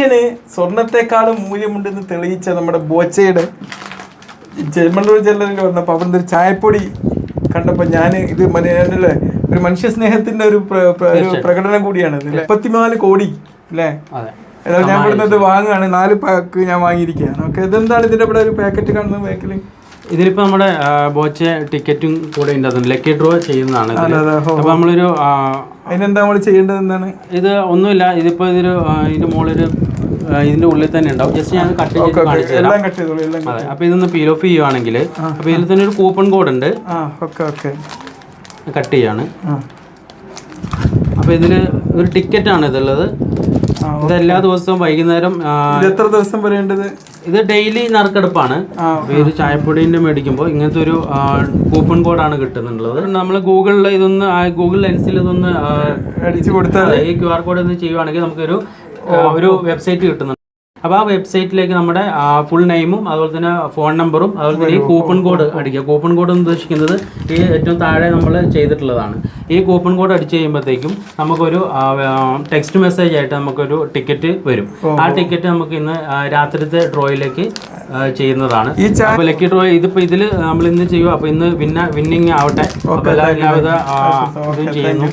മനുഷ്യന് സ്വർണത്തെക്കാളും മൂല്യമുണ്ടെന്ന് തെളിയിച്ച നമ്മുടെ ബോച്ചയുടെ ജന്മണ്ണൂർ ജില്ലയിൽ വന്നപ്പോൾ അവിടുന്ന് ഒരു ചായപ്പൊടി കണ്ടപ്പോൾ ഞാൻ ഇത് മനല്ലേ ഒരു മനുഷ്യ സ്നേഹത്തിന്റെ ഒരു പ്ര- പ്ര- ഒരു പ്രകടനം കൂടിയാണ് മുപ്പത്തിനാല് കോടി അല്ലേ? ഞാൻ ഇവിടുന്ന് ഇത് വാങ്ങുകയാണ് നാല് പാക്ക് ഞാൻ വാങ്ങിയിരിക്കുകയാണ്. ഓക്കെ ഇതെന്താണ് ഇതിന്റെ ഇവിടെ ഒരു പാക്കറ്റ് കാണുന്നത് ബാക്കിൽ ഇതിലിപ്പോ നമ്മുടെ ബോച്ച ടിക്കറ്റും കൂടെ ഉണ്ട് ലക്കി ഡ്രോ ചെയ്യുന്നതാണ് അപ്പൊ നമ്മളൊരു അതിനെന്താ നമ്മൾ ചെയ്യേണ്ടത് എന്താണ്? ഇത് ഒന്നുമില്ല. ഇതിപ്പോ ഇതൊരു ഇതിന്റെ മുകളിലൊരു ഇതിന്റെ ഉള്ളിൽ തന്നെ ഉണ്ടാവും. ജസ്റ്റ് ഞാൻ കട്ട് ചെയ്ത് കാണിച്ചു തരാം. അപ്പൊ ഇതൊന്ന് പീൽ ഓഫ് ചെയ്യുവാണെങ്കിൽ അപ്പൊ ഇതിൽ തന്നെ ഒരു കൂപ്പൺ കോഡ് ഉണ്ട്. കട്ട് ചെയ്യാണ്. അപ്പൊ ഇതിൽ ഒരു ടിക്കറ്റ് ആണ് ഇതുള്ളത്. ഇത് എല്ലാ ദിവസവും വൈകുന്നേരം എത്ര ദിവസം വരേണ്ടത്? ഇത് ഡെയിലി നറുക്കെടുപ്പാണ്. ഇത് ചായപ്പൊടിന്റെ മേടിക്കുമ്പോൾ ഇങ്ങനത്തെ ഒരു കൂപ്പൺ കോഡാണ് കിട്ടുന്നുള്ളത്. നമ്മൾ ഗൂഗിളിൽ ഇതൊന്ന് ഗൂഗിൾ ലെൻസിൽ ഇതൊന്ന് അടിച്ചു കൊടുത്താൽ ഈ ക്യു ആർ കോഡ് ഒന്ന് ചെയ്യുവാണെങ്കിൽ നമുക്കൊരു ഒരു വെബ്സൈറ്റ് കിട്ടുന്നുണ്ട്. അപ്പോൾ ആ വെബ്സൈറ്റിലേക്ക് നമ്മുടെ ഫുൾ നെയിമും അതുപോലെ തന്നെ ഫോൺ നമ്പറും അതുപോലെ തന്നെ ഈ കൂപ്പൺ കോഡ് അടിക്കുക. കൂപ്പൺ കോഡ് എന്ന് ഉദ്ദേശിക്കുന്നത് ഈ ഏറ്റവും താഴെ നമ്മൾ ചെയ്തിട്ടുള്ളതാണ്. ഈ കൂപ്പൺ കോഡ് അടിച്ച് കഴിയുമ്പോഴത്തേക്കും നമുക്കൊരു ടെക്സ്റ്റ് മെസ്സേജ് ആയിട്ട് നമുക്കൊരു ടിക്കറ്റ് വരും. ആ ടിക്കറ്റ് നമുക്ക് ഇന്ന് രാത്രിത്തെ ഡ്രോയിലേക്ക് ചെയ്യുന്നതാണ്. അപ്പോൾ ലക്കി ഡ്രോ ഇതിപ്പോൾ ഇതിൽ നമ്മൾ ഇന്ന് ചെയ്യുക അപ്പോൾ ഇന്ന് വിന്ന വിന്നിങ് ആവട്ടെ. അപ്പോൾ എല്ലാ- എല്ലാവിധ ഇതും ചെയ്യുന്നു.